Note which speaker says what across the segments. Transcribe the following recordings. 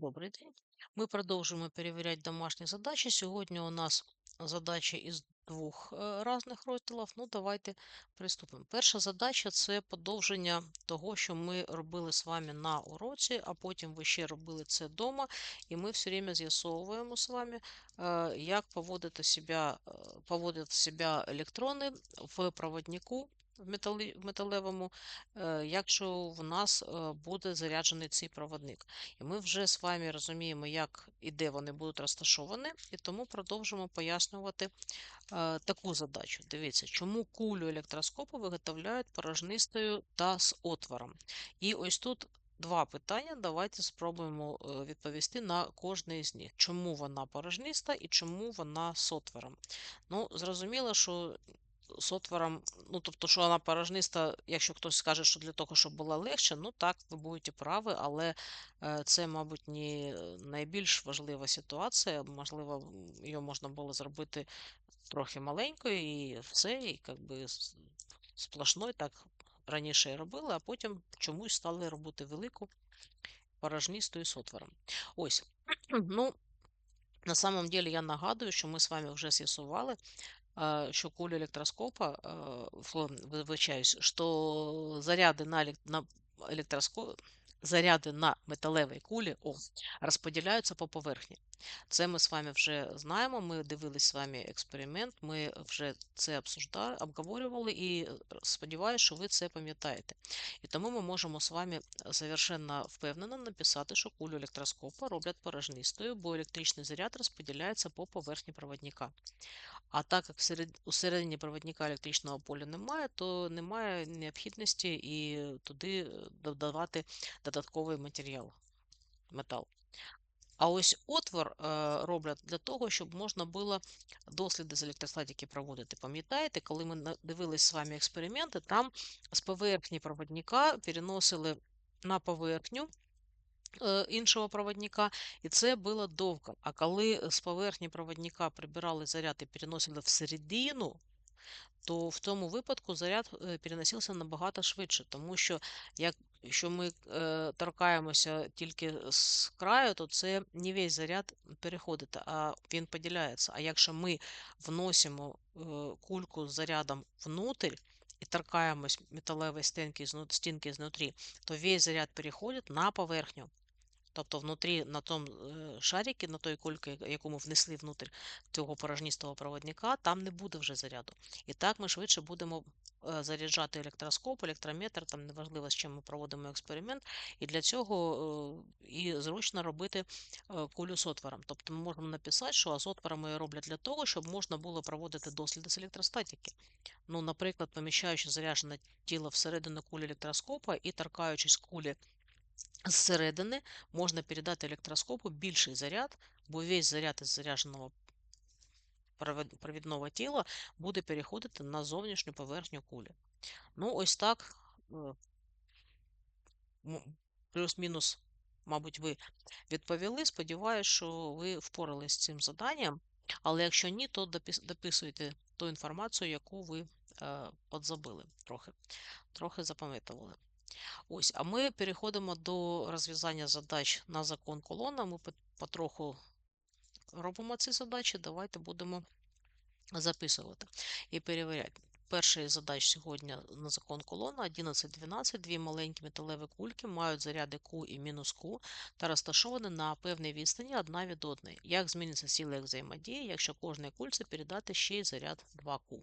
Speaker 1: Добрий день. Ми продовжуємо перевіряти домашні задачі. Сьогодні у нас задачі із двох е, різних розділів. Ну, давайте приступимо. Перша задача це подовження того, що ми робили з вами на уроці, а потім ви ще робили це вдома, і ми все время з'ясовуємо з вами, е, як поводити себе, е, поводять себе електрони в проводнику в металевому, е, якщо в нас е, буде заряджений цей проводник. І ми вже з вами розуміємо, як і де вони будуть розташовані, і тому продовжимо пояснювати е, таку задачу. Дивіться, чому кулю електроскопу виготовляють порожнистою та з отвором. І ось тут два питання. Давайте спробуємо відповісти на кожне з них. Чому вона порожниста і чому вона з отвором? Ну, зрозуміло, що з отвором, ну тобто, що вона порожниста, якщо хтось скаже, що для того, щоб було легше, ну так, ви будете праві, але е, це, мабуть, не найбільш важлива ситуація. Можливо, її можна було зробити трохи маленькою і все, і якби сплошною, так раніше і робили, а потім чомусь стали робити велику порожнистою з отвором. Ось. Ну, на самом деле я нагадую, що ми з вами вже з'ясували, що куля электроскопа, а, фу, вибачаюсь, що заряди на, елек- на електроско... заряди на металевій кулі о, розподіляються по поверхні. Це ми з вами вже знаємо. Ми дивились з вами експеримент, ми вже це обсуждали, обговорювали і е, сподіваюся, що ви це пам'ятаєте. І тому ми можемо з вами совершенно впевнено написати, що кулю електроскопа роблять порожнистою, бо електричний заряд розподіляється по поверхні проводника. А так як у середині проводника електричного поля немає, то немає необхідності і туди е, додавати додатковий матеріал, метал. А ось отвор е, роблять для того, щоб можна було досліди з електростатики проводити. Пам'ятаєте, коли ми дивились з вами експерименти, там з поверхні проводника переносили на поверхню е, іншого проводника, і це було довго. А коли з поверхні проводника прибирали заряд і переносили всередину, то в тому випадку заряд е, переносився набагато швидше, тому що як, якщо ми е, торкаємося тільки з краю, то це не весь заряд переходить, а він поділяється. А якщо ми вносимо е, кульку з зарядом внутрь і торкаємось металевої стінки, стінки знутрі, то весь заряд переходить на поверхню. Тобто внутрі на тому е, шаріки, на той кульці, яку ми внесли внутрь цього порожністого проводника, там не буде вже заряду. І так ми швидше будемо е, заряджати електроскоп, електрометр, там неважливо, з чим ми проводимо експеримент. І для цього е, і зручно робити кулю з отвором. Тобто ми можемо написати, що з отворами роблять для того, щоб можна було проводити досліди з електростатики. Ну, наприклад, поміщаючи заряджене тіло всередину кулі електроскопа і торкаючись кулі зсередини можна передати електроскопу більший заряд, бо весь заряд із зарядженого провідного тіла буде переходити на зовнішню поверхню кулі. Ну, ось так, е, плюс-мінус, мабуть, ви відповіли. Сподіваюсь, що ви впорались з цим заданням. Але якщо ні, то дописуйте ту інформацію, яку ви е, подзабили трохи, трохи запам'ятовували. Ось, а ми переходимо до розв'язання задач на закон колона. Ми потроху робимо ці задачі. Давайте будемо записувати і перевіряти. Перший задач сьогодні на закон колона 11-12. Дві маленькі металеві кульки мають заряди Q і мінус Q та розташовані на певній відстані одна від одної. Як зміниться сила їх взаємодії, якщо кожній кульці передати ще й заряд 2Q?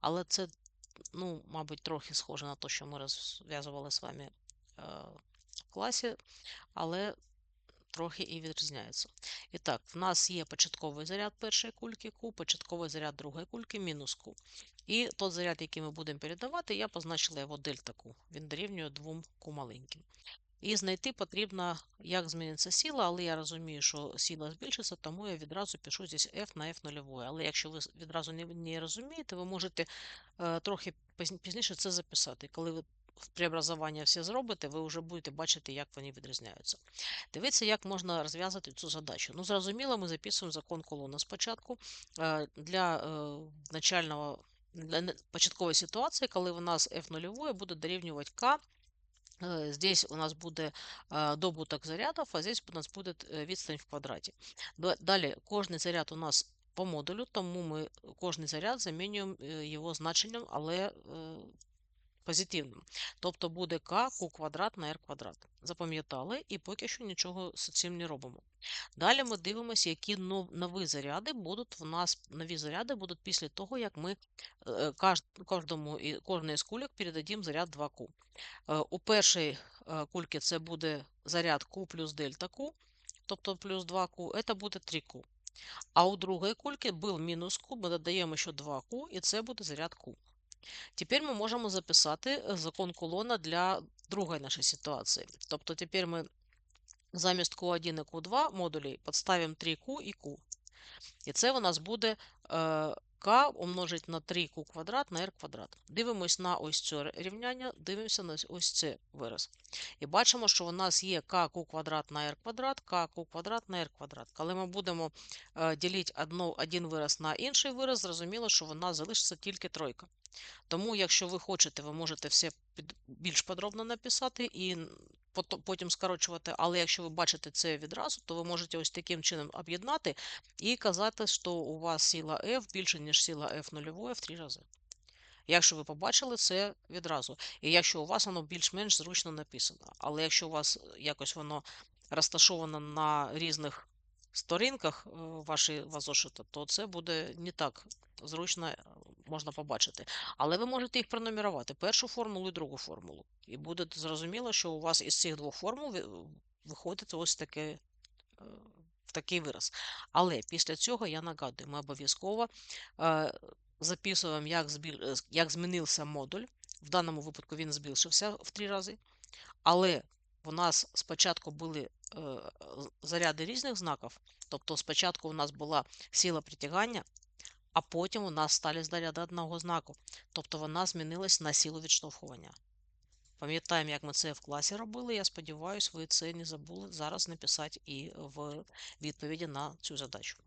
Speaker 1: Але це ну, мабуть, трохи схоже на те, що ми розв'язували з вами е, в класі, але трохи і відрізняється. І так, в нас є початковий заряд першої кульки Q, початковий заряд другої кульки мінус Q. І той заряд, який ми будемо передавати, я позначила його дельта Q. Він дорівнює 2 Q маленьким. І знайти потрібно, як зміниться сила, але я розумію, що сила збільшиться, тому я відразу пишу здесь F на F нульової. Але якщо ви відразу не, не розумієте, ви можете е, трохи пізніше це записати. Коли ви преобразування все зробите, ви вже будете бачити, як вони відрізняються. Дивіться, як можна розв'язати цю задачу. Ну, зрозуміло, ми записуємо закон колони спочатку. Е, Для е, начального для початкової ситуації, коли у нас F нульової буде дорівнювати K Здесь у нас буде е, добуток зарядів, а здесь у нас буде е, відстань в квадраті. Далі, кожний заряд у нас по модулю, тому ми кожний заряд замінюємо його значенням, але позитивним. Тобто буде k q квадрат на r квадрат. Запам'ятали і поки що нічого з цим не робимо. Далі ми дивимося, які нові заряди будуть в нас. Нові заряди будуть після того, як ми е, кожному кожної з кульок передадим заряд 2Q. Е, У першій е, кульки це буде заряд Q плюс дельта Q, тобто плюс 2Q, це буде 3Q. А у другої кульки був мінус Q, ми додаємо ще 2Q, і це буде заряд Q. Тепер ми можемо записати е, закон колона для другої нашої ситуації. Тобто тепер ми замість Q1 і Q2 модулі підставимо 3Q і Q. І це у нас буде е, k умножить на 3q квадрат на r квадрат. Дивимось на ось це рівняння, дивимося на ось це вираз. І бачимо, що у нас є kq квадрат на r квадрат, kq квадрат на r квадрат. Коли ми будемо е, ділити одно, один вираз на інший вираз, зрозуміло, що у нас залишиться тільки тройка. Тому, якщо ви хочете, ви можете все більш подробно написати і потім скорочувати. Але якщо ви бачите це відразу, то ви можете ось таким чином об'єднати і казати, що у вас сила F більше, ніж сила F нульової в три рази. Якщо ви побачили це відразу. І якщо у вас воно більш-менш зручно написано. Але якщо у вас якось воно розташовано на різних сторінках е, вашої зошита, то це буде не так зручно е, можна побачити. Але ви можете їх пронумерувати: першу формулу і другу формулу. І буде зрозуміло, що у вас із цих двох формул виходить ось таке. е, В такий вираз. Але після цього я нагадую, ми обов'язково е, записуємо, як, збіль, е, як змінився модуль. В даному випадку він збільшився в три рази. Але у нас спочатку були е, заряди різних знаків. Тобто спочатку у нас була сила притягання, а потім у нас стали заряди одного знаку. Тобто вона змінилась на силу відштовхування. Пам'ятаємо, як ми це в класі робили. Я сподіваюся, ви це не забули зараз написати і в відповіді на цю задачу.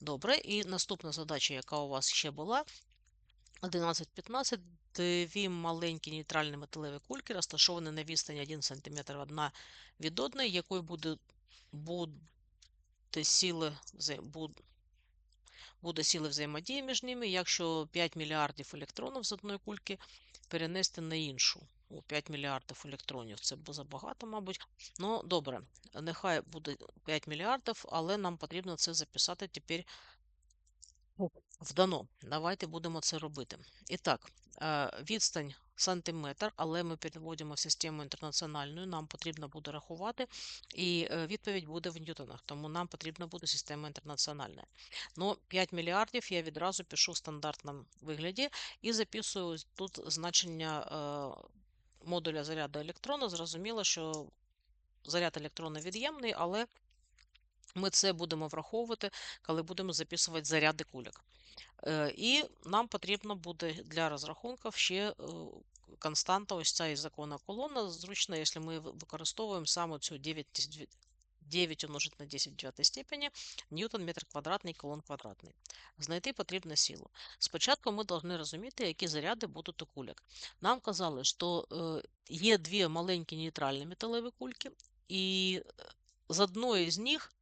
Speaker 1: Добре, і наступна задача, яка у вас ще була, 11-15. Дві маленькі нейтральні металеві кульки розташовані на відстані 1 см одна від одної, якою буде, буде, сили, вза- буд- буде сіли взаємодії між ними, якщо 5 мільярдів електронів з одної кульки перенести на іншу. У 5 мільярдів електронів. Це забагато, мабуть. Ну, добре, нехай буде 5 мільярдів, але нам потрібно це записати тепер вдано. Давайте будемо це робити. І так, е, відстань сантиметр, але ми переводимо в систему інтернаціональну, нам потрібно буде рахувати, і е, відповідь буде в ньютонах, тому нам потрібна буде система інтернаціональна. Ну, 5 мільярдів я відразу пишу в стандартному вигляді і записую тут значення е, модуля заряду електрона. Зрозуміло, що заряд електрона від'ємний, але ми це будемо враховувати, коли будемо записувати заряди кульок. Е, І нам потрібно буде для розрахунків ще е, константа, ось ця із закона колона. Зручно, якщо ми використовуємо саме цю 9, 9 умножить на 10 в дев'ятій степені, ньютон метр квадратний, колон квадратний. Знайти потрібно силу. Спочатку ми повинні розуміти, які заряди будуть у кульок. Нам казали, що е, є дві маленькі нейтральні металеві кульки, і з одної з них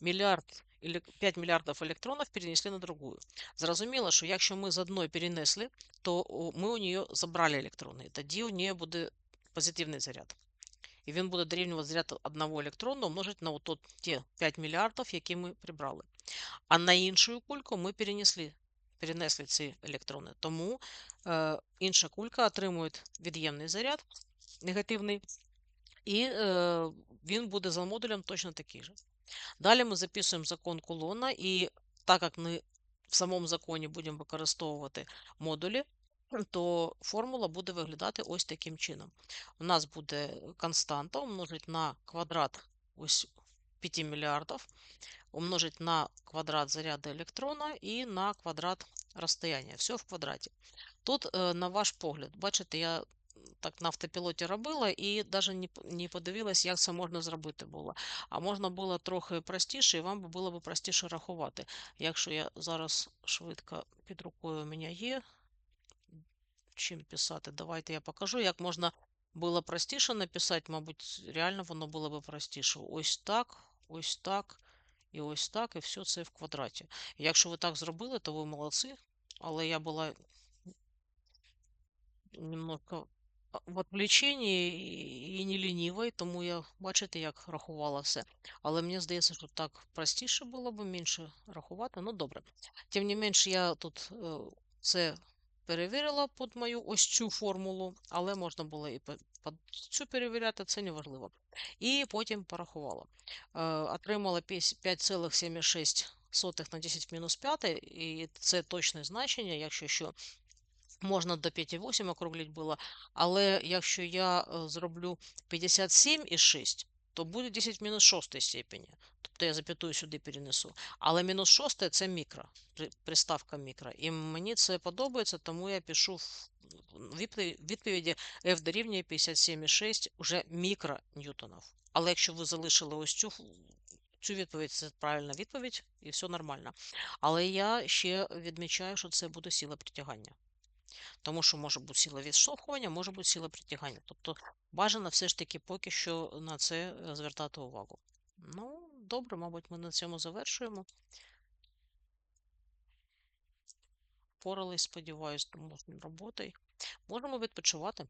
Speaker 1: мільярд, еле- 5 мільярдів електронів перенесли на другу. Зрозуміло, що якщо ми з одної перенесли, то ми у нее забрали електрони. і Тоді у нее буде позитивний заряд. І він буде дорівнювати заряд одного електрона умножити на от ті 5 мільярдів, які ми прибрали. А на іншу кульку ми перенесли, перенесли ці електрони. Тому е, інша кулька отримує від'ємний заряд негативний, і е, він буде за модулем точно такий же. Далі ми записуємо закон колона, і так як ми в самому законі будемо використовувати модулі, то формула буде виглядати ось таким чином. У нас буде константа умножить на квадрат ось 5 мільярдів, умножить на квадрат заряду електрона і на квадрат розстояння. Все в квадраті. Тут, е, на ваш погляд, бачите, я так на автопілоті робила і навіть не, подивилась, як це можна зробити було. А можна було трохи простіше, і вам було б простіше рахувати. Якщо я зараз швидко під рукою у мене є чим писати, давайте я покажу, як можна було простіше написати, мабуть, реально воно було би простіше. Ось так, ось так і ось так, і все це в квадраті. Якщо ви так зробили, то ви молодці. Але я була немножко в отвлеченні і не лінівий, тому я, бачите, як рахувала все. Але мені здається, що так простіше було б менше рахувати. Ну, добре. Тим не менш, я тут це перевірила під мою ось цю формулу, але можна було і під цю перевіряти, це не важливо. І потім порахувала. Е, Отримала 5,76 на 10 мінус 5, і це точне значення, якщо що. Можна до 5,8 округлити було, але якщо я е, зроблю 57,6, то буде 10 мінус 6 степені. Тобто я зап'ятую сюди перенесу. Але мінус 6 це мікро, приставка мікро. І мені це подобається, тому я пишу в відповіді F дорівнює 57,6 уже мікроньютонів. Але якщо ви залишили ось цю, цю відповідь, це правильна відповідь, і все нормально. Але я ще відмічаю, що це буде сила притягання. Тому що може бути сила відштовхування, може бути сила притягання. Тобто бажано все ж таки поки що на це е, звертати увагу. Ну, добре, мабуть, ми на цьому завершуємо. Порались, сподіваюся, домашньою роботою. Можемо відпочивати.